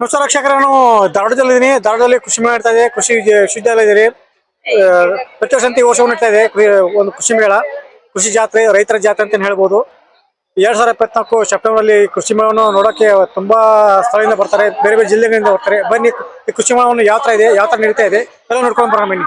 ನಮಸ್ಕಾರ ವೀಕ್ಷಕರೇ ಧಾರವಾಡದಲ್ಲಿದ್ದೀನಿ ಧಾರವಾಡದಲ್ಲಿ ಕೃಷಿ ಮೇಳ ನಡೀತಾ ಇದೆ. ಕೃಷಿ ವಿಶ್ವವಿದ್ಯಾಲಯ ಇದೆ. ಪ್ರತಿ ವರ್ಷ ವರ್ಷವೂ ನಡೀತಾ ಇದೆ. ಒಂದು ಕೃಷಿ ಮೇಳ. ಕೃಷಿ ಜಾತ್ರೆ ರೈತರ ಜಾತ್ರೆ ಅಂತ ಹೇಳ್ಬೋದು. ಎರಡ್ ಸಾವಿರದ ಇಪ್ಪತ್ನಾಲ್ಕು ಸೆಪ್ಟೆಂಬರ್ ಅಲ್ಲಿ ಕೃಷಿ ಮೇಳವನ್ನು ನೋಡೋಕೆ ತುಂಬಾ ಸ್ಥಳದಿಂದ ಬರ್ತಾರೆ. ಬೇರೆ ಬೇರೆ ಜಿಲ್ಲೆಗಳಿಂದ ಬರ್ತಾರೆ. ಬನ್ನಿ ಈ ಕೃಷಿ ಮೇಳವನ್ನು ಯಾವ ತರ ಇದೆ. ಯಾವ ತರ ನಡೀತಾ ಇದೆ. ಎಲ್ಲ ನೋಡ್ಕೊಂಡು ಬರೋಣ ಬನ್ನಿ.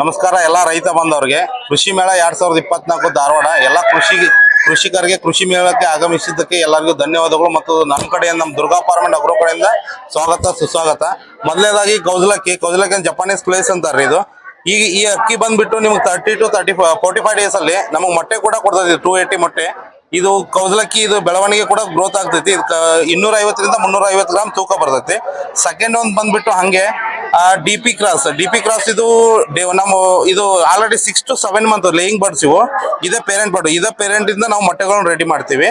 ನಮಸ್ಕಾರ, ಎಲ್ಲ ರೈತ ಬಂದವ್ರಿಗೆ. ಕೃಷಿ ಮೇಳ ಎರಡ್ ಸಾವಿರದ ಇಪ್ಪತ್ನಾಲ್ಕು ಧಾರವಾಡ. ಎಲ್ಲ ಕೃಷಿ ಕೃಷಿಕರಿಗೆ, ಕೃಷಿ ಮೇಳಕ್ಕೆ ಆಗಮಿಸಿದ್ದಕ್ಕೆ ಎಲ್ಲರಿಗೂ ಧನ್ಯವಾದಗಳು ಮತ್ತು ನಮ್ಮ ಕಡೆಯಿಂದ ನಮ್ಮ ದುರ್ಗಾ ಫಾರ್ಮೆಂಟ್ ಅಗ್ರೋ ಕಡೆಯಿಂದ ಸ್ವಾಗತ, ಸುಸ್ವಾಗತ. ಮೊದಲನೇದಾಗಿ ಕೌಜಲಕ್ಕಿ. ಕೌಜಲಕ್ಕಿ ಜಪಾನೀಸ್ ಪ್ಲೇಸ್ ಅಂತಾರೆ ಇದು. ಈಗ ಈ ಅಕ್ಕಿ ಬಂದ್ಬಿಟ್ಟು ನಿಮ್ಗೆ thirty two thirty forty five days ಅಲ್ಲಿ ನಮಗೆ ಮೊಟ್ಟೆ ಕೂಡ ಕೊಡ್ತೈತಿ ಟೂ ಏಯ್ಟಿ ಮೊಟ್ಟೆ. ಇದು ಕೌಜಲಕ್ಕಿ, ಇದು ಬೆಳವಣಿಗೆ ಕೂಡ ಗ್ರೋತ್ ಆಗ್ತೈತಿ. ಇನ್ನೂರ ಐವತ್ತರಿಂದ ಮುನ್ನೂರ ಐವತ್ತು ಗ್ರಾಮ್ ತೂಕ ಬರ್ತೈತಿ. ಸೆಕೆಂಡ್ ಒಂದು ಬಂದ್ಬಿಟ್ಟು ಹಂಗೆ. D P cross DP cross ಇದು ನಮ್ಮ ಇದು already six to seven month laying birds ಇವು. ಇದೇ ಪೇರೆಂಟ್ ಬರ್ಡ್ ಇದೇ ಪೇರೆಂಟ್ ಇಂದ ನಾವು ಮೊಟ್ಟೆಗಳನ್ನ ರೆಡಿ ಮಾಡ್ತೀವಿ.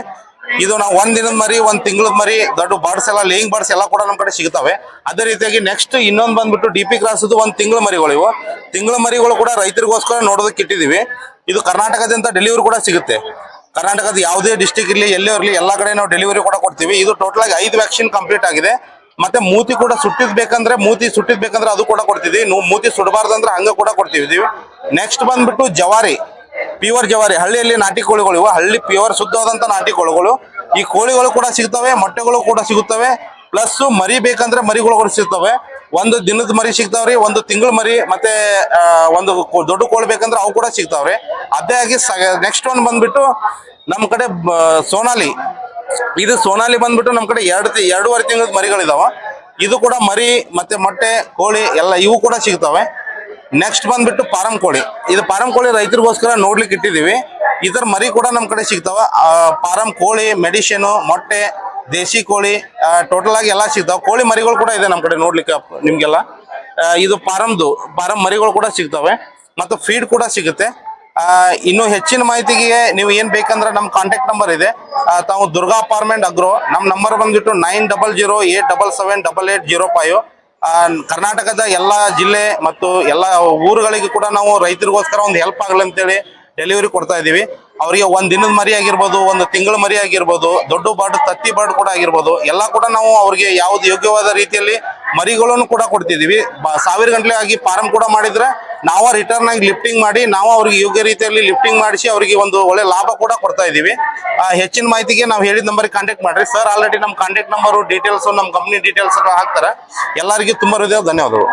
ಇದು ನಾವು ಒಂದ್ ದಿನದ ಮರಿ, ಒಂದ್ ತಿಂಗಳದ ಮರಿ, ದೊಡ್ಡ ಬರ್ಡ್ಸ್ ಎಲ್ಲ ಲೇಯಿಂಗ್ ಬರ್ಡ್ಸ್ ಎಲ್ಲ ಕೂಡ ನಮ್ಮ ಕಡೆ ಸಿಗ್ತವೆ. ಅದೇ ರೀತಿಯಾಗಿ ನೆಕ್ಸ್ಟ್ ಇನ್ನೊಂದು ಬಂದ್ಬಿಟ್ಟು ಡಿಪಿ ಕ್ರಾಸ್ ಇದು ಒಂದು ತಿಂಗಳ ಮರಿಗಳು ಇವು. ತಿಂಗಳ ಮರಿಗಳು ಕೂಡ ರೈತರಿಗೋಸ್ಕರ ನೋಡೋದಕ್ಕೆ ಇಟ್ಟಿದೀವಿ. ಇದು ಕರ್ನಾಟಕದಿಂದ ಡೆಲಿವರಿ ಕೂಡ ಸಿಗುತ್ತೆ. ಕರ್ನಾಟಕದ ಯಾವುದೇ ಡಿಸ್ಟಿಕ್ ಇರಲಿ ಎಲ್ಲೇ ಇರಲಿ, ಎಲ್ಲ ಕಡೆ ನಾವು ಡೆಲಿವರಿ ಕೂಡ ಕೊಡ್ತೀವಿ. ಇದು ಟೋಟಲ್ ಆಗಿ ಐದು ವ್ಯಾಕ್ಸಿನ್ ಕಂಪ್ಲೀಟ್ ಆಗಿದೆ. ಮತ್ತೆ ಮೂತಿ ಕೂಡ ಸುಟ್ಟಿದ್ ಬೇಕಂದ್ರೆ ಮೂತಿ ಸುಟ್ಟಿದ್ ಬೇಕಂದ್ರೆ ಅದು ಕೂಡ ಕೊಡ್ತಿದ್ವಿ. ಮೂತಿ ಸುಡಬಾರ್ದಂದ್ರೆ ಹಂಗ ಕೂಡ ಕೊಡ್ತೀವಿ ನೆಕ್ಸ್ಟ್ ಬಂದ್ಬಿಟ್ಟು ಜವಾರಿ ಪ್ಯೂರ್ ಜವಾರಿ. ಹಳ್ಳಿಯಲ್ಲಿ ನಾಟಿ ಕೋಳಿಗಳು ಇವು. ಹಳ್ಳಿ ಪ್ಯೂರ್ ಶುದ್ಧವಾದಂತ ನಾಟಿ ಕೋಳಿಗಳು. ಈ ಕೋಳಿಗಳು ಕೂಡ ಸಿಗ್ತವೆ, ಮೊಟ್ಟೆಗಳು ಕೂಡ ಸಿಗುತ್ತವೆ. ಪ್ಲಸ್ ಮರಿ ಬೇಕಂದ್ರೆ ಮರಿಗಳು ಕೂಡ ಸಿಗ್ತವೆ. ಒಂದು ದಿನದ ಮರಿ ಸಿಗ್ತಾವ್ರಿ, ಒಂದು ತಿಂಗಳ ಮರಿ, ಮತ್ತೆ ಒಂದು ದೊಡ್ಡ ಕೋಳಿ ಬೇಕಂದ್ರೆ ಅವು ಕೂಡ ಸಿಗ್ತಾವ್ರಿ. ಅದೇ ಆಗಿ ನೆಕ್ಸ್ಟ್ ಒನ್ ಬಂದ್ಬಿಟ್ಟು ನಮ್ಮ ಕಡೆ ಸೋನಾಲಿ. ಇದು ಸೋನಾಲಿ ಬಂದ್ಬಿಟ್ಟು ನಮ್ಮ ಕಡೆ ಎರಡು ಎರಡೂವರೆ ತಿಂಗಳ ಮರಿಗಳಿದಾವ. ಇದು ಕೂಡ ಮರಿ, ಮತ್ತೆ ಮೊಟ್ಟೆ, ಕೋಳಿ, ಎಲ್ಲ ಇವು ಕೂಡ ಸಿಗ್ತವೆ. ನೆಕ್ಸ್ಟ್ ಬಂದ್ಬಿಟ್ಟು ಪಾರಂ ಕೋಳಿ. ಇದು ಪಾರಂ ಕೋಳಿ ರೈತರಿಗೋಸ್ಕರ ನೋಡ್ಲಿಕ್ಕೆ ಇಟ್ಟಿದೀವಿ. ಇದರ ಮರಿ ಕೂಡ ನಮ್ಮ ಕಡೆ ಸಿಗ್ತಾವ. ಪಾರಂ ಕೋಳಿ ಮೆಡಿಸಿನ್ ಮೊಟ್ಟೆ ದೇಸಿ ಕೋಳಿ ಟೋಟಲ್ ಆಗಿ ಎಲ್ಲ ಸಿಗ್ತಾವ. ಕೋಳಿ ಮರಿಗಳು ಕೂಡ ಇದೆ ನಮ್ಮ ಕಡೆ ನೋಡ್ಲಿಕ್ಕೆ ನಿಮಗೆಲ್ಲ. ಇದು ಪಾರಮ್ದು ಪಾರಂ ಮರಿಗಳು ಕೂಡ ಸಿಗ್ತವೆ. ಮತ್ತು ಫೀಡ್ ಕೂಡ ಸಿಗುತ್ತೆ. ಇನ್ನು ಹೆಚ್ಚಿನ ಮಾಹಿತಿಗೆ ನೀವು ಏನ್ ಬೇಕಂದ್ರೆ ನಮ್ಮ ಕಾಂಟ್ಯಾಕ್ಟ್ ನಂಬರ್ ಇದೆ. ತಾವು ದುರ್ಗಾ ಅಪಾರ್ಟ್ಮೆಂಟ್ ಅಗ್ರೋ, ನಮ್ಮ ನಂಬರ್ ಬಂದ್ಬಿಟ್ಟು nine double zero eight double seven double eight zero five ಕರ್ನಾಟಕದ ಎಲ್ಲ ಜಿಲ್ಲೆ ಮತ್ತು ಎಲ್ಲ ಊರುಗಳಿಗೆ ಕೂಡ ನಾವು ರೈತರಿಗೋಸ್ಕರ ಒಂದು ಹೆಲ್ಪ್ ಆಗಲಿ ಅಂತೇಳಿ ಡೆಲಿವರಿ ಕೊಡ್ತಾ ಇದೀವಿ. ಅವರಿಗೆ ಒಂದು ದಿನದ ಮರಿ ಆಗಿರ್ಬೋದು, ಒಂದು ತಿಂಗಳ ಮರಿ ಆಗಿರ್ಬೋದು, ದೊಡ್ಡ ಬರ್ಡ್ ತತ್ತಿ ಬರ್ಡ್ ಕೂಡ ಆಗಿರ್ಬೋದು. ಎಲ್ಲ ಕೂಡ ನಾವು ಅವ್ರಿಗೆ ಯಾವ್ದು ಯೋಗ್ಯವಾದ ರೀತಿಯಲ್ಲಿ ಮರಿಗಳನ್ನು ಕೂಡ ಕೊಡ್ತಿದೀವಿ ಸಾವಿರ ಗಂಟಲೆ ಆಗಿ ಫಾರಂ ಕೂಡ ಮಾಡಿದ್ರೆ ನಾವು ರಿಟರ್ನ್ ಆಗಿ ಲಿಫ್ಟಿಂಗ್ ಮಾಡಿ ನಾವು ಅವ್ರಿಗೆ ಯೋಗ್ಯ ರೀತಿಯಲ್ಲಿ ಲಿಫ್ಟಿಂಗ್ ಮಾಡಿಸಿ ಅವರಿಗೆ ಒಂದು ಒಳ್ಳೆ ಲಾಭ ಕೂಡ ಕೊಡ್ತಾ ಇದೀವಿ ಆ, ಹೆಚ್ಚಿನ ಮಾಹಿತಿಗೆ ನಾವು ಹೇಳಿದ ನಂಬರ್ ಕಾಂಟ್ಯಾಕ್ಟ್ ಮಾಡ್ರಿ. ಸರ್ ಆಲ್ರೆಡಿ ನಮ್ಮ ಕಾಂಟ್ಯಾಕ್ಟ್ ನಂಬರ್ ಡೀಟೇಲ್ಸ್ ನಮ್ಮ ಕಂಪ್ನಿ ಡೀಟೇಲ್ಸ್ ಹಾಕ್ತಾರೆ. ಎಲ್ಲರಿಗೂ ತುಂಬಾ ಹೃದಯ ಧನ್ಯವಾದಗಳು.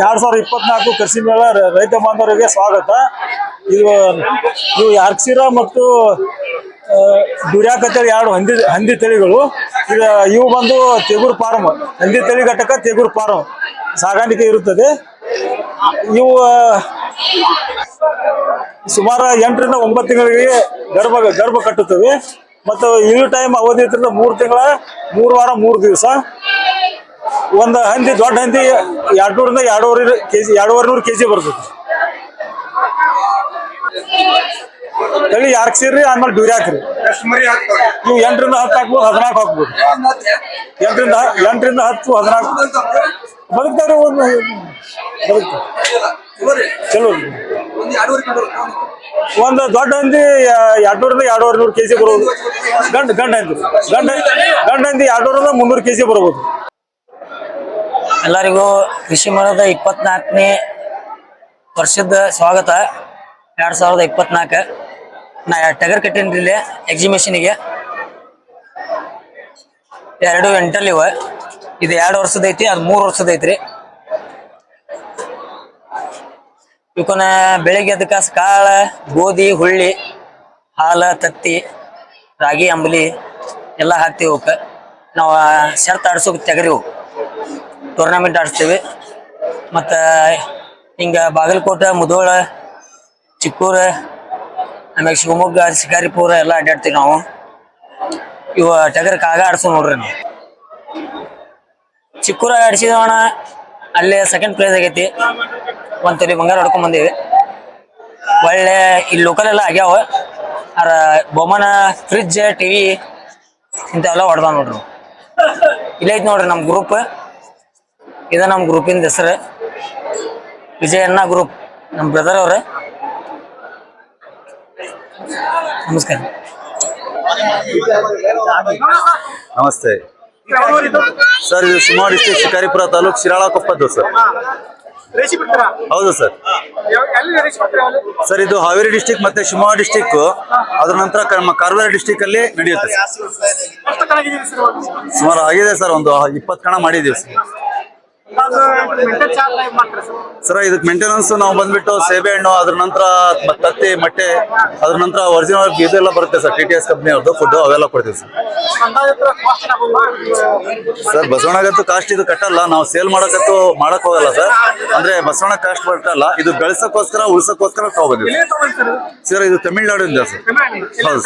ಎರಡ್ ಸಾವಿರದ ಇಪ್ಪತ್ನಾಲ್ಕು ಕೃಷಿ ಮೇಳ ರೈತ ಬಾಂಧವರಿಗೆ ಸ್ವಾಗತ. ಇದು ನೀವು ಯಾರ್ಕ್ಸಿರ ಮತ್ತು ದುರ್ಯಾಕತ್ತೇಳಿ ಎರಡು ಹಂದಿ ಹಂದಿ ತಳಿಗಳು. ಈಗ ಇವು ಬಂದು ತೆಗೂರು ಫಾರಂ. ಹಂದಿ ತಳಿ ಘಟಕ ತೆಗೂರು ಫಾರಂ. ಸಾಗಾಣಿಕೆ ಇರುತ್ತದೆ. ಇವು ಸುಮಾರು ಎಂಟರಿಂದ ಒಂಬತ್ತು ತಿಂಗಳಿಗೆ ಗರ್ಭ ಗರ್ಭ ಕಟ್ಟುತ್ತವೆ. ಮತ್ತು ಇಳು ಟೈಮ್ ಅವಧಿ ಇರ್ತದೆ ಮೂರು ತಿಂಗಳ, ಮೂರು ವಾರ, ಮೂರು ದಿವಸ. ಒಂದು ಹಂದಿ, ದೊಡ್ಡ ಹಂದಿ ಎರಡ್ನೂರಿಂದ ಎರಡೂವರೆ, ಕೆಜಿ ಎರಡೂವರೆ ನೂರು ಕೆಜಿ ಬರ್ತದೆ. ತಳಿ ಯಾರ್ಕ್ಸಿರ್ರಿ ಆಮೇಲೆ ಡ್ಯೂರ್ಯಾಕ್ರಿ ನೀವು ಎಂಟರಿಂದ ಹತ್ತು ಹಾಕ್ಬೋದು ಹದಿನಾಲ್ಕು ಹಾಕ್ಬೋದು. ಎಂಟರಿಂದ ಎಂಟರಿಂದ ಹತ್ತು ಹದಿನಾಲ್ಕು. ಬದುಕ್ತಾರೆ ಒಂದು ಬದುಕ್ತಾರೆ ಚಲೋ. ಒಂದು ದೊಡ್ಡ ಹಂದಿ ಎರಡ್ನೂರಿಂದ ಎರಡೂವರೆ ನೂರು ಕೆಜಿ ಬರೋದು ಗಂಡ ಗಂಡ ಹಂದಿ. ಗಂಡ ಗಂಡ ಹಂದಿ ಎರಡ್ನೂರಿಂದ ಮುನ್ನೂರು ಕೆಜಿ ಬರ್ಬೋದು. ಎಲ್ಲರಿಗೂ ಕೃಷಿ ಮೇಳದ ಇಪ್ಪತ್ನಾಲ್ಕನೇ ವರ್ಷದ ಸ್ವಾಗತ. ಎರಡ್ ಸಾವಿರದ ಇಪ್ಪತ್ನಾಲ್ಕು. ನಾ ಟಗರ್ ಕಟ್ಟೇನ್ರಿ ಇಲ್ಲಿ ಎಕ್ಸಿಬಿಷನ್ಗೆ ಎರಡು ಎಂಟಲ್ ಇವ. ಇದು ಎರಡು ವರ್ಷದ ಐತಿ, ಅದು ಮೂರು ವರ್ಷದ ಐತ್ರಿ. ಇವಕ್ಕನ ಬೆಳಿಗ್ಗೆ ಅದಕ್ಕ ಕಾಳ ಗೋಧಿ, ಹುಳ್ಳಿ, ಹಾಲ, ತತ್ತಿ, ರಾಗಿ, ಅಂಬಲಿ ಎಲ್ಲ ಹಾಕ್ತೀವಿ ಅವಕ್ಕ. ನಾವು ಶರ್ತ್ ಆಡ್ಸೋಕೆ ತೆಗರಿವು ಟೂರ್ನಮೆಂಟ್ ಆಡಿಸ್ತೀವಿ. ಮತ್ತು ಹಿಂಗೆ ಬಾಗಲಕೋಟೆ, ಮುದೋಳ, ಚಿಕ್ಕೂರ ಆಮ್ಯಾಗ ಶಿವಮೊಗ್ಗ ಶಿಕಾರಿಪುರ ಎಲ್ಲ ಅಡ್ಡಾಡ್ತೀವಿ ನಾವು. ಇವ ಟಗರ್ ಕಾಗ ಆಡ್ಸೋ ನೋಡ್ರಿ ನಾವು. ಚಿಕ್ಕೂರ ಅಣ್ಣ. ಅಲ್ಲೇ ಸೆಕೆಂಡ್ ಪ್ಲೇಸ್ ಆಗೈತಿ. ಒಂದ್ ತೊಲಿ ಬಂಗಾರ ಹೊಡ್ಕೊಂಡ್ ಬಂದೀವಿ. ಒಳ್ಳೆ ಇಲ್ಲಿ ಲೋಕಲ್ ಎಲ್ಲ ಆಗ್ಯಾವ. ಅರ ಬೊಮ್ಮನ ಫ್ರಿಜ್ ಟಿವಿ ಇಂಥವೆಲ್ಲ ಹೊಡೆದ ನೋಡ್ರಿ ಇಲ್ಲೇ ಐತಿ ನೋಡ್ರಿ ನಮ್ಮ ಗ್ರೂಪ್ ಇದ ನಮ್ಮ ಗ್ರೂಪಿಂದ ಹೆಸರು. ವಿಜಯಣ್ಣ ಗ್ರೂಪ್ ನಮ್ಮ ಬ್ರದರ್ ಅವ್ರ. ನಮಸ್ಕಾರ. ನಮಸ್ತೆ. ಸರ್ ಇದು ಸುಮಾರು ಡಿಸ್ಟಿಕ್ ಶಿಕಾರಿಪುರ ತಾಲೂಕ್ ಶಿರಾಳ ಕೊಪ್ಪದ್ದು ಸರ್. ಹೌದು ಸರ್. ಸರ್ ಇದು ಹಾವೇರಿ ಡಿಸ್ಟಿಕ್ ಮತ್ತೆ ಶಿವಮೊಗ್ಗ ಡಿಸ್ಟಿಕ್ ಅದ್ರ ನಂತರ ಕ- ನಮ್ಮ ಕಾರವಾರ ಡಿಸ್ಟಿಕ್ ಅಲ್ಲಿ ನಡೆಯುತ್ತೆ? ಸುಮಾರು ಆಗಿದೆ ಸರ್ ಒಂದು ಇಪ್ಪತ್ತು ಕಣ ಮಾಡಿದೀವಿ ಸರ್ ಅದು ಮೆಂಟಲ್ ಚಾರ್ಜ್ ಲೈವ್ ಮಾಡ್ತೀರಾ ಸರ್ ಇದಕ್ಕೆ ಮೇಂಟೆನೆನ್ಸ್ ನಾವು ಬಂದ್ಬಿಟ್ಟು ಸೇಬೆ ಹಣ್ಣು ಅದ್ರ ನಂತರ ತತ್ತಿ ಮೊಟ್ಟೆ ಅದ್ರ ನಂತರ ಒರಿಜಿನಲ್ ಇದೆಲ್ಲ ಬರುತ್ತೆ sir T T S company ಅವ್ರದ್ದು ಫುಡ್ ಅವೆಲ್ಲ ಕೊಡ್ತೀವಿ ಸರ್? ಸರ್ ಬಸವಣ್ಣಗಂತೂ ಕಾಸ್ಟ್ ಇದು ಕಟ್ಟಲ್ಲ ನಾವು ಸೇಲ್ ಮಾಡಕಂತೂ ಮಾಡಕ್ ಹೋಗಲ್ಲ ಸರ್ ಅಂದ್ರೆ ಬಸವಣ್ಣ ಕಾಸ್ಟ್ ಬರ್ತಲ್ಲ ಇದು ಬೆಳೆಸಕ್ಕೋಸ್ಕರ ಉಳ್ಸಕ್ಕೋಸ್ಕರ ತಗೊಬಂದಿವಿ ಸರ್ ಇದು? ತಮಿಳ್ನಾಡಿಂದ ಸರ್? ಹೌದು.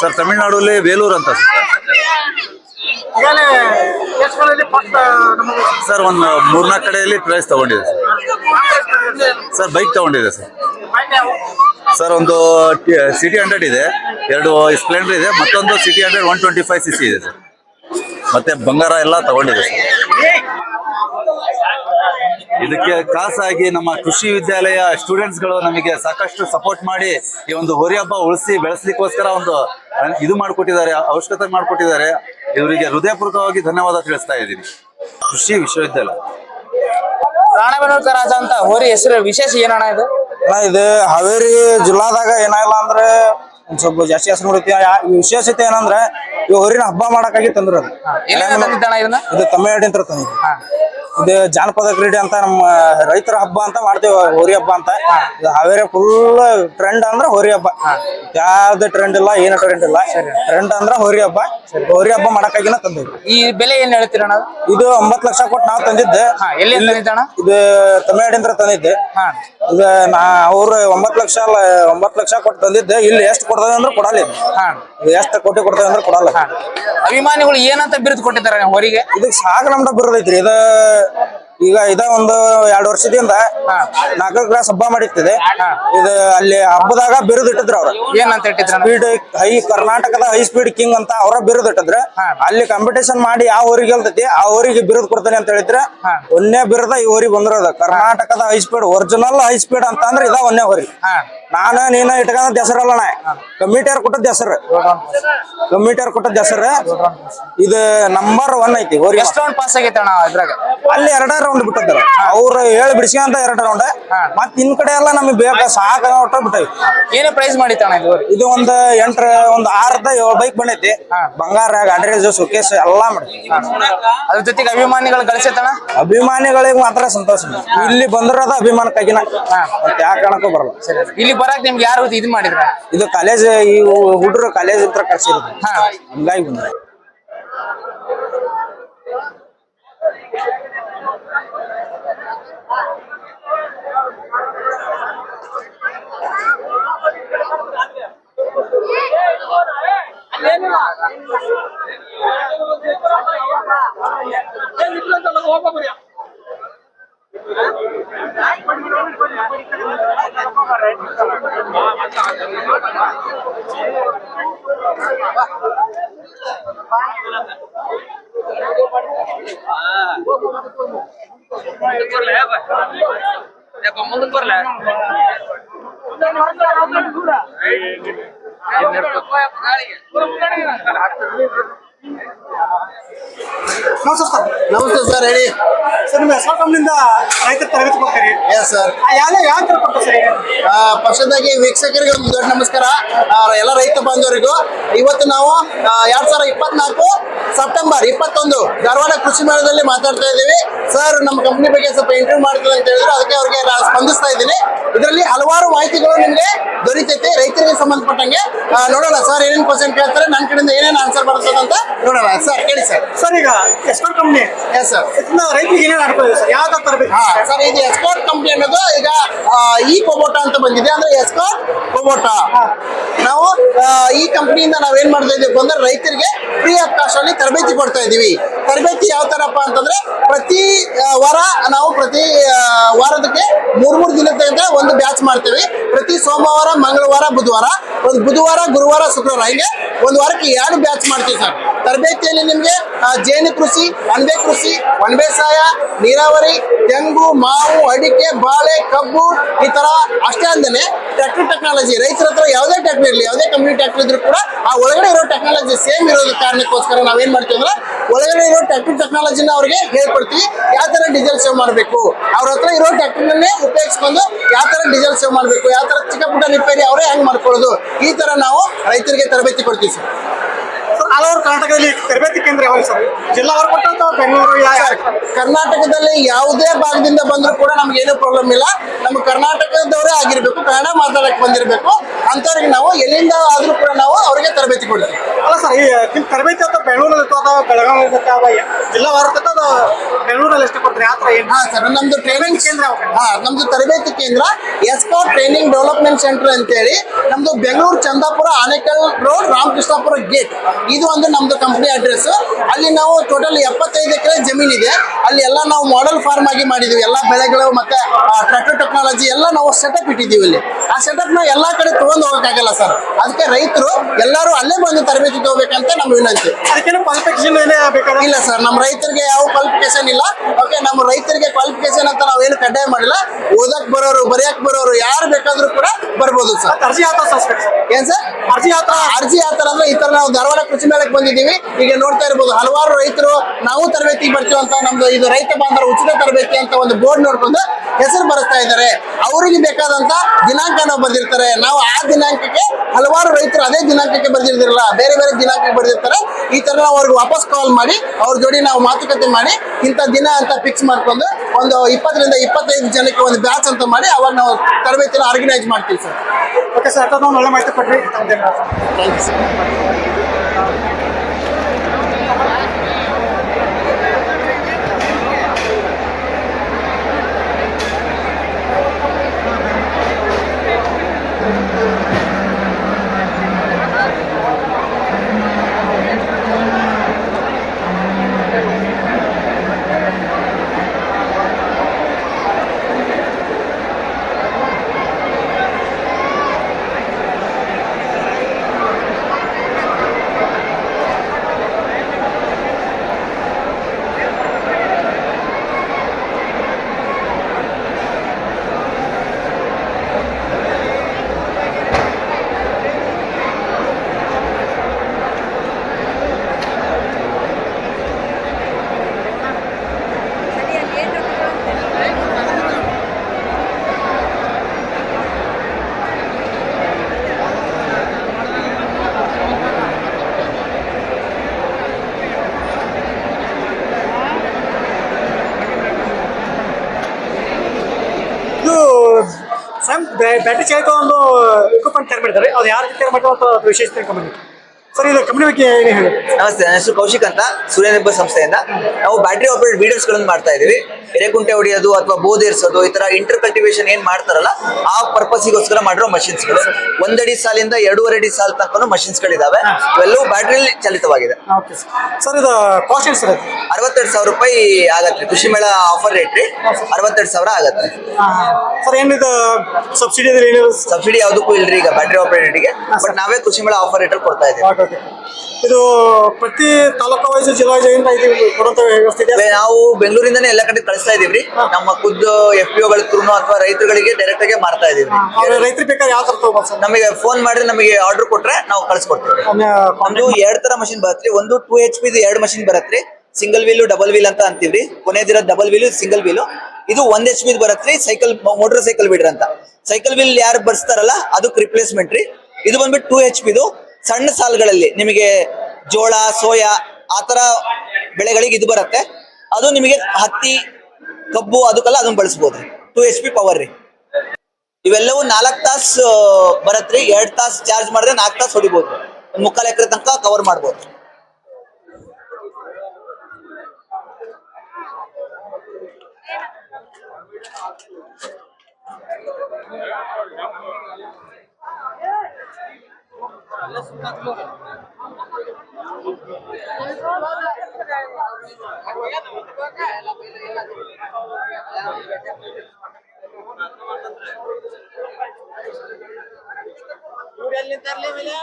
ಸರ್ ತಮಿಳ್ನಾಡಲ್ಲಿ ಬೇಲೂರು ಅಂತ ಸರ್ ಸರ್, ಒಂದು ಮೂರ್ನಾಲ್ಕು ಕಡೆಯಲ್ಲಿ ಪ್ರೈಸ್ ತಗೊಂಡಿದೆ ಸರ್. ಬೈಕ್ ತಗೊಂಡಿದೆ ಸರ್. ಸರ್, ಒಂದು ಸಿಟಿ ಹಂಡ್ರೆಡ್ ಇದೆ. ಎರಡು ಸ್ಪ್ಲೆಂಡರ್ ಇದೆ. ಮತ್ತೊಂದು CT hundred one twenty five C C ಇದೆ ಸರ್. ಮತ್ತೆ ಬಂಗಾರ ಎಲ್ಲ ತಗೊಂಡಿದೆ ಸರ್. ಇದಕ್ಕೆ ಖಾಸಾಗಿ ನಮ್ಮ ಕೃಷಿ ವಿದ್ಯಾಲಯ ಸ್ಟೂಡೆಂಟ್ಸ್ಗಳು ನಮಗೆ ಸಾಕಷ್ಟು ಸಪೋರ್ಟ್ ಮಾಡಿ ಈ ಒಂದು ಹೋರಿ ಹಬ್ಬ ಉಳಿಸಿ ಬೆಳೆಸಲಿಕ್ಕೋಸ್ಕರ ಒಂದು, ಇದು ಮಾಡಿಕೊಟ್ಟಿದ್ದಾರೆ, ಅವಶ್ಯಕತೆ ಮಾಡಿಕೊಟ್ಟಿದ್ದಾರೆ. ಇವರಿಗೆ ಹೃದಯಪೂರ್ವಕವಾಗಿ ಧನ್ಯವಾದ ತಿಳಿಸ್ತಾ ಇದ್ದೀನಿ. ಕೃಷಿ ವಿಶ್ವವಿದ್ಯಾಲಯ. ರಾಣೆಬೆನ್ನೂರು ರಾಜ ಅಂತ ಹೋರಿ ಹೆಸರು ವಿಶೇಷ ಏನಣ್ಣ ಇದು? ಅಣ್ಣ ಇದು ಹಾವೇರಿ ಜಿಲ್ಲಾದಾಗ ಏನಾಗಿಲ್ಲ ಅಂದ್ರೆ ಒಂದ್ ಸ್ವಲ್ಪ ಜಾಸ್ತಿ ಹೆಸರು ನೋಡೈತಿ ವಿಶೇಷತೆ ಏನಂದ್ರೆ ಈ ಹೊರಿನ ಹಬ್ಬ ಮಾಡಕಾಗಿ ತಂದ್ರು ಅದು. ಎಲ್ಲಿಂದ ಇದನ್ನ? ಇದು ತಮಿಳ್ನಾಡಿನ ತರ ತಂದಿದ್ದು ಇದು ಜಾನಪದ ಕ್ರೀಡೆ ಅಂತ ನಮ್ಮ ರೈತರ ಹಬ್ಬ ಅಂತ ಮಾಡ್ತೇವೆ ಹೋರಿ ಹಬ್ಬ ಅಂತ. ಇದು ಹಾವೇರಿ ಫುಲ್ ಟ್ರೆಂಡ್ ಅಂದ್ರೆ ಹೋರಿ ಹಬ್ಬ. ಯಾವ್ದು ಟ್ರೆಂಡ್ ಇಲ್ಲ ಏನು ಟ್ರೆಂಡ್ ಇಲ್ಲ. ಟ್ರೆಂಡ್ ಅಂದ್ರೆ ಹೋರಿ ಹಬ್ಬ. ಹೋರಿ ಹಬ್ಬ ಮಾಡಕಾಗಿನ ತಂದಿದ್ದು. ಈ ಬೆಲೆ ಏನ್ ಹೇಳ್ತೀರಣ್ಣ ಅದು? ಇದು ಒಂಬತ್ತು ಲಕ್ಷ ಕೊಟ್ಟು ನಾವು ತಂದಿದ್ದೆ. ಎಲ್ಲಿ ತಂದಿದ್ದಣ ಇದು ತಮಿಳ್ನಾಡಿಂದ ತಂದಿದ್ದೆ. ಇದು ನಾ ಅವ್ರು ಒಂಬತ್ತು ಲಕ್ಷ ಒಂಬತ್ತು ಲಕ್ಷ ಕೊಟ್ಟು ತಂದಿದ್ದೆ. ಇಲ್ಲಿ ಎಷ್ಟು ಕೊಡ್ತದೆ ಅಂದ್ರೆ ಕೊಡಲ್ಲ ಇದು. ಎಷ್ಟು ಕೋಟಿ ಕೊಡ್ತದೆ ಅಂದ್ರೆ ಕೊಡಲ್ಲ. ಅಭಿಮಾನಿಗಳು ಏನಂತ ಬಿರುದು ಕೊಟ್ಟಿದ್ದಾರೆ ಹೋರಿಗೆ? ಇದಕ್ಕೆ ಸಾಕು ನಮ್ದ ಬರೋದೈತ್ರಿ ಇದು ಈಗ ಇದ ಒಂದು ಎರಡು ವರ್ಷದಿಂದ ನಾಲ್ಕು ಕ್ಲಾಸ್ ಹಬ್ಬ ಮಾಡಿರ್ತಿದೆ. ಇದು ಅಲ್ಲಿ ಹಬ್ಬದಾಗ ಬಿರುದು ಇಟ್ಟಿದ್ರು ಅವ್ರು. ಏನಂತ ಇಟ್ಟಿದ್ರು ಸ್ಪೀಡ್ ಹೈ ಕರ್ನಾಟಕದ ಹೈ ಸ್ಪೀಡ್ ಕಿಂಗ್ ಅಂತ ಅವರ ಬಿರುದು ಇಟ್ಟಿದ್ರೆ. ಅಲ್ಲಿ ಕಾಂಪಿಟೇಷನ್ ಮಾಡಿ ಯಾವ ಊರಿಗೆ ಗೆಲ್ತೈತಿ ಆ ಊರಿಗೆ ಬಿರುದು ಕೊಡ್ತಾನೆ ಅಂತ ಹೇಳಿದ್ರೆ ಒಂದೇ ಬಿರುದ ಈ ಊರಿಗೆ ಬಂದಿರೋದು. ಕರ್ನಾಟಕದ high speed original high speed ಅಂತ ಅಂದ್ರೆ ಇದ ಒಂದೇ ಊರಿ. ನಾನು ನೀನು ಇಟ್ಕೊಂಡ್ ಹೆಸರಲ್ಲ ನಾ ಕಮಿಟಿಯರ್ ಕೊಟ್ಟ ದಸರ ಕಮಿಟಿಯರ್ ಕೊಟ್ಟ ದಸರ ಇದು ನಂಬರ್ ಒನ್ ಐತಿ ಎಷ್ಟು ಪಾಸ್ ಆಗೈತೆ ಅಣ್ಣ ಇದ್ರಾಗ? ಅಲ್ಲಿ ಎರಡ ರೌಂಡ್ ಬಿಟ್ಟಿದ್ದಾರೆ. ಅವ್ರು ಹೇಳಿ ಬಿಡಿಸ್ಕೊಂತ ಎರಡು ರೌಂಡ್ ಮತ್ ಇನ್ ಕಡೆ ಎಲ್ಲ ನಮಗೆ ಬೇಕ ಸಾಕು ಒಟ್ಟ ಬಿಟ್ಟವಿ ಏನು ಪ್ರೈಸ್ ಮಾಡಿತ್ತಣ್ಣ ಇದು ಇದು ಒಂದ್ ಎಂಟ್ರ ಒಂದ್ ಆರದ ಏಳು ಬೈಕ್ ಬಂದೈತಿ. ಬಂಗಾರ ಗಾಡ್ರೇಜ್ ಸುಕೇಶ್ ಎಲ್ಲಾ ಮಾಡಿ ಅದ್ರ ಜೊತೆಗೆ ಅಭಿಮಾನಿಗಳು ಗಳಿಸೈತಣ್ಣ ಅಭಿಮಾನಿಗಳಿಗೆ ಮಾತ್ರ ಸಂತೋಷ. ಇಲ್ಲಿ ಬಂದಿರೋದ ಅಭಿಮಾನಕ್ಕಾಗಿನ ಮತ್ತೆ ಯಾವ ಕಾರಣಕ್ಕೂ ಬರಲ್ಲ. ಇಲ್ಲಿ ಬರಕ್ ನಿಮ್ಗೆ ಯಾರು ಇದು ಮಾಡಿದ್ರ? ಇದು ಕಾಲೇಜ್ ಈ ಹುಡುಗರು ಕಾಲೇಜ್ ಹತ್ರ ಕರ್ಸಿರೋದು. ಹಾ. ಹಂಗಾಗಿ ಬಂದ್ರೆ ನಮಸ್ಕಾರ ನಮಸ್ತೆ ಸರ್ ಹೇಳಿ. ಸರ್ ನಿಮ್ಮ ಕಂಪ್ನಿಯಿಂದ ರೈತರ ತರಬೇತಿ ಕೊಡ್ತೀರಿ. ಎಸ್ ಸರ್ ಯಾವ ಯಾವ ತರ ಕೊಡ್ತಾರೆ ಸರ್ ಈಗ? ಫಸ್ಟ್ದಾಗಿ ವೀಕ್ಷಕರಿಗೆ ಒಂದು ದೊಡ್ಡ ನಮಸ್ಕಾರ. ಆ, ಎಲ್ಲ ರೈತ ಬಾಂಧವರಿಗೂ. ಇವತ್ತು ನಾವು ಆ, ಎರಡ್ ಸಾವಿರದ ಇಪ್ಪತ್ನಾಲ್ಕು ಸೆಪ್ಟೆಂಬರ್ ಇಪ್ಪತ್ತೊಂದು ಧಾರವಾಡ ಕೃಷಿ ಮೇಳದಲ್ಲಿ ಮಾತಾಡ್ತಾ ಇದ್ದೀವಿ. ಸರ್ ನಮ್ಮ ಕಂಪ್ನಿ ಬಗ್ಗೆ ಸ್ವಲ್ಪ ಇಂಟರ್ವ್ಯೂ ಮಾಡ್ತಾರೆ ಅಂತ ಹೇಳಿದ್ರು ಅದಕ್ಕೆ ಅವ್ರಿಗೆ ನಾನು ಸ್ಪಂದಿಸ್ತಾ ಇದ್ದೀನಿ. ಇದರಲ್ಲಿ ಹಲವಾರು ಮಾಹಿತಿಗಳು ನಿಮಗೆ ದೊರೀತೈತೆ. ರೈತರಿಗೆ ಸಂಬಂಧಪಟ್ಟಂಗೆ. ಆ, ನೋಡೋಣ ಸರ್ ಏನೇನು ಕ್ವಶನ್ ಕೇಳ್ತಾರೆ? ನನ್ನ ಕಡೆಯಿಂದ ಏನೇನು ಆನ್ಸರ್ ಬರ್ತದೆ ಅಂತ ನೋಡೋಣ. ಸರ್ ಹೇಳಿ ಸರ್. ಸರ್ ಈಗ ಎಕ್ಸ್ಪೋರ್ಟ್ ಕಂಪ್ನಿ ಎಸ್ ಸರ್ ಇದನ್ನ ರೈತರಿಗೆ ಏನೇನು ಅನುಕೂಲ ಇದೆ ಸರ್? ಯಾವ ತರ ತರಬೇಕು ಹಾ ಸರ್ ಇದು ಎಕ್ಸ್ಪೋರ್ಟ್ ಕಂಪ್ನಿ ಅನ್ನೋದು ಈಗ ಈ ಕೊಬೋಟಾ ಅಂತ ಬಂದಿದೆ. ಅಂದ್ರೆ ಎಸ್ಕಾಟ್ ಕೊಬೋಟಾ ನಾವು ಈ ಕಂಪ್ನಿಯಿಂದ ನಾವೇನ್ ಮಾಡ್ತಾ ಇದ್ದೀವಿ ಅಂದ್ರೆ ರೈತರಿಗೆ ಫ್ರೀ ಆಫ್ ಕಾಸ್ಟ್ ಅಲ್ಲಿ ತರಬೇತಿ ಕೊಡ್ತಾ ಇದೀವಿ ತರಬೇತಿ ಯಾವ ತರಪ್ಪ ಅಂತಂದ್ರೆ ಪ್ರತಿ ವಾರ ನಾವು ಪ್ರತಿ ವಾರದಕ್ಕೆ ಮೂರ್ ಮೂರ್ ಅಂತ ಒಂದು ಬ್ಯಾಚ್ ಮಾಡ್ತೇವೆ. ಪ್ರತಿ ಸೋಮವಾರ ಮಂಗಳವಾರ ಬುಧವಾರ. ಒಂದು ಬುಧವಾರ ಗುರುವಾರ ಶುಕ್ರವಾರ ಹೀಗೆ ಒಂದು ವಾರಕ್ಕೆ ಎರಡು ಬ್ಯಾಚ್ ಮಾಡ್ತೀವಿ ಸರ್. ತರಬೇತಿಯಲ್ಲಿ ನಿಮಗೆ ಜೇನು ಕೃಷಿ ಅಣಬೆ ಕೃಷಿ ಒಣಬೇಸಾಯ ನೀರಾವರಿ, ತೆಂಗು, ಮಾವು, ಅಡಿಕೆ, ಬಾಳೆ, ಕಬ್ಬು, ಈ ತರ ಅಷ್ಟೇ ಅಲ್ಲದೆ ಟ್ರ್ಯಾಕ್ಟರ್ ಟೆಕ್ನಾಲಜಿ ರೈತರ ಹತ್ರ ಯಾವುದೇ ಟ್ರ್ಯಾಕ್ಟರ್ ಇರಲಿ, ಯಾವುದೇ ಕಂಪ್ನಿ ಟ್ಯಾಕ್ಟರ್ ಇದ್ರೂ ಕೂಡ ಆ ಒಳಗಡೆ ಇರೋ ಟೆಕ್ನಾಲಜಿ ಸೇಮ್ ಇರೋದ ಕಾರಣಕ್ಕೋಸ್ಕರ ನಾವೇನ್ ಮಾಡ್ತೀವಿ ಅಂದ್ರೆ ಒಳಗಡೆ ಇರೋ ಟ್ರ್ಯಾಕ್ಟರ್ ಟೆಕ್ನಾಲಜಿನ ಅವ್ರಿಗೆ ಹೇಳ್ಕೊಡ್ತೀವಿ. ಯಾವ ತರ ಡೀಸೆಲ್ ಸೇವ್ ಮಾಡಬೇಕು? ಅವ್ರ ಹತ್ರ ಇರೋ ಟ್ರ್ಯಾಕ್ಟರ್ನನ್ನೇ ಉಪಯೋಗಿಸ್ಕೊಂಡು ಯಾವ ತರ ಡೀಸೆಲ್ ಸೇವ್ ಮಾಡಬೇಕು? ಯಾವ ತರ ಚಿಕ್ಕ ಪುಟ್ಟ ರಿಪೇರಿ ಅವರೇ ಹೆಂಗ್ ಮಾಡ್ಕೊಳ್ಳೋದು? ಈ ತರ ನಾವು ರೈತರಿಗೆ ತರಬೇತಿ ಕೊಡ್ತೀವಿ ಸರ್ ಆಲ್ ಓವರ್ ಕರ್ನಾಟಕದಲ್ಲಿ ತರಬೇತಿ ಕೇಂದ್ರ ಯಾವಾಗ ಸರ್? ಜಿಲ್ಲಾ ಹೊರಪಟ್ಟ ಅಥವಾ ಬೆಂಗಳೂರು ಕರ್ನಾಟಕದಲ್ಲಿ ಯಾವುದೇ ಭಾಗದಿಂದ ಬಂದರೂ ಕೂಡ ನಮ್ಗೆ ಏನೂ ಪ್ರಾಬ್ಲಮ್ ಇಲ್ಲ. ನಮ್ಮ ಕರ್ನಾಟಕದವರೇ ಆಗಿರ್ಬೇಕು. ಕನ್ನಡ ಮಾತಾಡಕ್ ಬಂದಿರಬೇಕು. ಅಂತವ್ರಿಗೆ ನಾವು ಎಲ್ಲಿಂದ ಆದ್ರೂ ಕೂಡ ನಾವು ಅವರಿಗೆ ತರಬೇತಿ ಕೊಡ್ತೀವಿ ಅಲ್ಲ ಸರ್ ಈ ನಿಮ್ಮ ತರಬೇತಿ ಅಥವಾ ಬೆಂಗಳೂರಲ್ಲಿ ಇತ್ತು ಅಥವಾ ಬೆಳಗಾವಿ ಅಥವಾ ಜಿಲ್ಲಾ ಹೊರತ ಅಥವಾ ಬೆಂಗಳೂರಲ್ಲಿ ಎಷ್ಟು ಕೊಡ್ತಾರೆ? ಆ ಥರ ಏನು? ಹಾಂ ಸರ್ ನಮ್ದು ಟ್ರೈನಿಂಗ್ ಕೇಂದ್ರ ಹಾಂ ಹಾ ನಮ್ದು ತರಬೇತಿ ಕೇಂದ್ರ ಎಸ್ಕೋ ಟ್ರೈನಿಂಗ್ ಡೆವಲಪ್ಮೆಂಟ್ ಸೆಂಟರ್ ಅಂತೇಳಿ. ನಮ್ದು ಬೆಂಗಳೂರು ಚಂದಾಪುರ ಆನೇಕಲ್ ರೋಡ್ ರಾಮಕೃಷ್ಣಾಪುರ ಗೇಟ್. ಇದು ಒಂದು ನಮ್ದು ಕಂಪ್ನಿ ಅಡ್ರೆಸ್ ಅಲ್ಲಿ ನಾವು ಟೋಟಲ್ ಎಪ್ಪತ್ತೈದು ಎಕರೆ ಜಮೀನ್ ಇದೆ. ಅಲ್ಲಿ ಎಲ್ಲ ನಾವು ಮಾಡೆಲ್ ಫಾರ್ಮ್ ಆಗಿ ಮಾಡಿದೀವಿ. ಎಲ್ಲ ಬೆಳೆಗಳು ಮತ್ತೆ ಟ್ರ್ಯಾಕ್ಟರ್ ಟೆಕ್ನಾಲಜಿ ಎಲ್ಲ ನಾವು ಸೆಟಪ್ ಇಟ್ಟಿದ್ದೀವಿ ಇಲ್ಲಿ. ಆ ಸೆಟಪ್ನ ಎಲ್ಲಾ ಕಡೆ ತಗೊಂಡ್ ಹೋಗಕ್ಕಾಗಲ್ಲ ಸರ್ ಅದಕ್ಕೆ ರೈತರು ಎಲ್ಲರೂ ಅಲ್ಲೇ ಬಂದು ತರಬೇತಿ ತಗೋಬೇಕಂತ ನಮ್ಮ ವಿನಂತಿ. ಇಲ್ಲ ಸರ್ ನಮ್ಮ ರೈತರಿಗೆ ಯಾವ ಕ್ವಾಲಿಫಿಕೇಶನ್ ಇಲ್ಲ. ಓಕೆ ನಮ್ಮ ರೈತರಿಗೆ ಕ್ವಾಲಿಫಿಕೇಶನ್ ಅಂತ ಕಡ್ಡಾಯ ಮಾಡಿಲ್ಲ. ಓದಕ್ ಬರೋರು ಬರೆಯಕ್ ಬರೋರು ಯಾರು ಬೇಕಾದ್ರೂ ಕೂಡ ಬರ್ಬೋದು ಸರ್. ಅರ್ಜಿ ಸರ್. ಏನ್ ಸರ್? ಅರ್ಜಿ ಆತ ಅರ್ಜಿ ಆತರ ತರ ಅಂದ್ರೆ ಈ ತರ ನಾವು ಧಾರವಾಡ ಕೃಷಿ ಮೇಳಕ್ಕೆ ಬಂದಿದ್ದೀವಿ. ಈಗ ನೋಡ್ತಾ ಇರ್ಬೋದು ಹಲವಾರು ರೈತರು ನಾವು ತರಬೇತಿ ಬರ್ತೀವಿ ಅಂತ ನಮ್ದು ಇದು ರೈತ ಬಾಂಧವರ ಉಚಿತ ತರಬೇತಿ ಅಂತ ಒಂದು ಬೋರ್ಡ್ ನೋಡ್ಕೊಂಡು ಹೆಸರು ಬರೆಸ್ತಾ ಇದ್ದಾರೆ. ಅವರಿಗೆ ಬೇಕಾದಂತ ದಿನಾಂಕನ ಬಂದಿರ್ತಾರೆ ನಾವು ಆ ದಿನಾಂಕಕ್ಕೆ ಹಲವಾರು ರೈತರು ಅದೇ ದಿನಾಂಕಕ್ಕೆ ಬರ್ದಿರ್ದಿರಲ್ಲ ಬೇರೆ ಬೇರೆ ದಿನಾಂಕಕ್ಕೆ ಬರ್ದಿರ್ತಾರೆ. ಈ ತರ ನಾವು ಅವ್ರಿಗೆ ವಾಪಸ್ ಕಾಲ್ ಮಾಡಿ ಅವ್ರ ಜೋಡಿ ನಾವು ಮಾತುಕತೆ ಮಾಡಿ ಇಂಥ ದಿನ ಅಂತ ಫಿಕ್ಸ್ ಮಾಡ್ಕೊಂಡು ಒಂದು ಇಪ್ಪತ್ತರಿಂದ ಇಪ್ಪತ್ತೈದು ಜನಕ್ಕೆ ಒಂದು ಬ್ಯಾಚ್ ಅಂತ ಮಾಡಿ ಅವಾಗ ನಾವು ತರಬೇತಿನ ಆರ್ಗನೈಸ್ ಮಾಡ್ತೀವಿ ಸರ್. ಓಕೆ ಸರ್ ಅಥವಾ ಒಳ್ಳೆ ಮಾಹಿತಿ ಕೊಟ್ರಿ ಥ್ಯಾಂಕ್ ಯು ಸರ್ ಇದು ಸಮ್ ಬ್ಯಾಟ್ರಿ ಚಾಲಿತ ಒಂದು ಇಕ್ವಿಪ್ಮೆಂಟ್ ತಯಾರು ಮಾಡಿದ್ದಾರೆ. ಅದು ಯಾರು ತಯಾರು ವಿಶೇಷತೆ ಅದು ವಿಶೇಷ ತಿಳ್ಕೊಂಬಂದಿ ಸರ್, ಇದು ಕಂಪ್ನಿ ಬಗ್ಗೆ ಏನು ಹೇಳಿ? ನಮಸ್ತೆ, ನನ್ನ ಹೆಸರು ಕೌಶಿಕ್ ಅಂತ ಸೂರ್ಯನಿಬ್ಬ ಸಂಸ್ಥೆಯಿಂದ. ನಾವು ಬ್ಯಾಟ್ರಿ ಆಪರೇಟ್ ವಿಡಿಯೋಸ್ಗಳನ್ನು ಮಾಡ್ತಾ ಇದೀವಿ ಎರೆಕುಂಟೆ ಹೊಡೆಯೋದು ಅಥವಾ ಬೋಧೇರಿಸೋದು ಈ ತರ ಇಂಟರ್ ಕಲ್ಟಿವೇಶನ್ ಏನ್ ಮಾಡ್ತಾರಲ್ಲ ಆ ಪರ್ಪಸ್ಗೋಸ್ಕರ ಮಾಡಿರೋ ಮಷಿನ್ಸ್ಗಳು. ಒಂದಡಿ ಸಾಲಿಂದ ಎರಡೂವರೆ ಅಡಿ ಸಾಲ ತನಕ ಮಷಿನ್ಸ್ ಗಳಿದಾವೆ. ಇವೆಲ್ಲವೂ ಬ್ಯಾಟ್ರಿಯಲ್ಲಿ ಚಾಲಿತವಾಗಿದೆ. ಸರ್ ಇದು ಕಾಸ್ಟ್ ಅರವತ್ತೆರಡು ಸಾವಿರ ರೂಪಾಯಿ ಆಗತ್ತೆ. ಕೃಷಿ ಮೇಳ ಆಫರ್ ರೇಟ್ ರೀ. ಅರವತ್ತೆರಡು ಸಾವಿರ ಆಗತ್ತೆ. ಸರ್ ಏನಿದು ಸಬ್ಸಿಡಿ ಸಬ್ಸಿಡಿ ಯಾವುದಕ್ಕೂ ಇಲ್ರಿ ಈಗ ಬ್ಯಾಟ್ರಿ ಆಪರೇಟರ್ಗೆ ಬಟ್ ನಾವೇ ಕೃಷಿ ಮೇಳ ಆಫರ್ ರೇಟ್ ಅಲ್ಲಿ ಕೊಡ್ತಾ ಇದ್ದೀವಿ. ಇದು ಪ್ರತಿ ತಾಲೂಕು ವೈಸ್ ಜಿಲ್ಲಾ ನಾವು ಬೆಂಗಳೂರಿಂದನೇ ಎಲ್ಲ ಕಡೆ ಕಳಿಸ್ತಾ ಇದೀವ್ರಿ ನಮ್ಮ ಖುದ್ದು ಎಫ್ ಪಿ ಒಗಳ ಅಥವಾ ರೈತರುಗಳಿಗೆ ಡೈರೆಕ್ಟ್ ಆಗಿ ಮಾರ್ತಾ ಇದೀವಿ ರೈತರ ರೈತರು ಬೇಕಾದ್ರೆ ಯಾವ ತರ ತಗೋಬೋದು ಸರ್? ನಮಗೆ ಫೋನ್ ಮಾಡಿದ್ರೆ ನಮಗೆ ಆರ್ಡರ್ ಕೊಟ್ರೆ ನಾವು ಕಳ್ಸಿಕೊಡ್ತೀವಿ ಒಂದು ಎರಡ್ ತರ ಮಷಿನ್ ಬರತ್ರಿ. ಒಂದು ಟೂ ಎಚ್ ಪಿ ಎರಡು ಮಷಿನ್ ಬರತ್ರಿ. ಸಿಂಗಲ್ ವೀಲು ಡಬಲ್ ವೀಲ್ ಅಂತ ಅಂತೀವ್ರಿ. ಕೊನೆದಿರೋ ಡಬಲ್ ವೀಲು ಸಿಂಗಲ್ ವೀಲು ಇದು ಒಂದ್ ಎಚ್ ಪಿ ಬರತ್ರಿ. ಸೈಕಲ್ ಮೋಟರ್ ಸೈಕಲ್ ಬಿಡ್ರಿ ಅಂತ. ಸೈಕಲ್ ವೀಲ್ ಯಾರು ಬರ್ಸ್ತಾರಲ್ಲ ಅದಕ್ಕೆ ರಿಪ್ಲೇಸ್ಮೆಂಟ್ ರೀ. ಇದು ಬಂದ್ಬಿಟ್ಟು ಟೂ ಎಚ್ ಪಿದು ಸಣ್ಣ ಸಾಲುಗಳಲ್ಲಿ ನಿಮಗೆ ಜೋಳ ಸೋಯಾ ಆತರ ಬೆಳೆಗಳಿಗೆ ಇದು ಬರುತ್ತೆ. ಅದು ನಿಮಗೆ ಹತ್ತಿ ಕಬ್ಬು ಅದಕ್ಕೆಲ್ಲ ಅದನ್ನ ಬಳಸ್ಬೋದು. ಟು ಎಚ್ ಪಿ ಪವರ್ ರೀ. ಇವೆಲ್ಲವೂ ನಾಲ್ಕು ತಾಸು ಬರತ್ರಿ. ಎರಡ್ ತಾಸು ಚಾರ್ಜ್ ಮಾಡಿದ್ರೆ ನಾಲ್ಕು ತಾಸು ಹೊಡಿಬೋದು. ಒಂದ್ ಮುಕ್ಕಾಲು ಎಕರೆ ತನಕ ಕವರ್ ಮಾಡ್ಬೋದು. ನಿಂತಾರ್ಲಿ ಆಮೇಲೆ?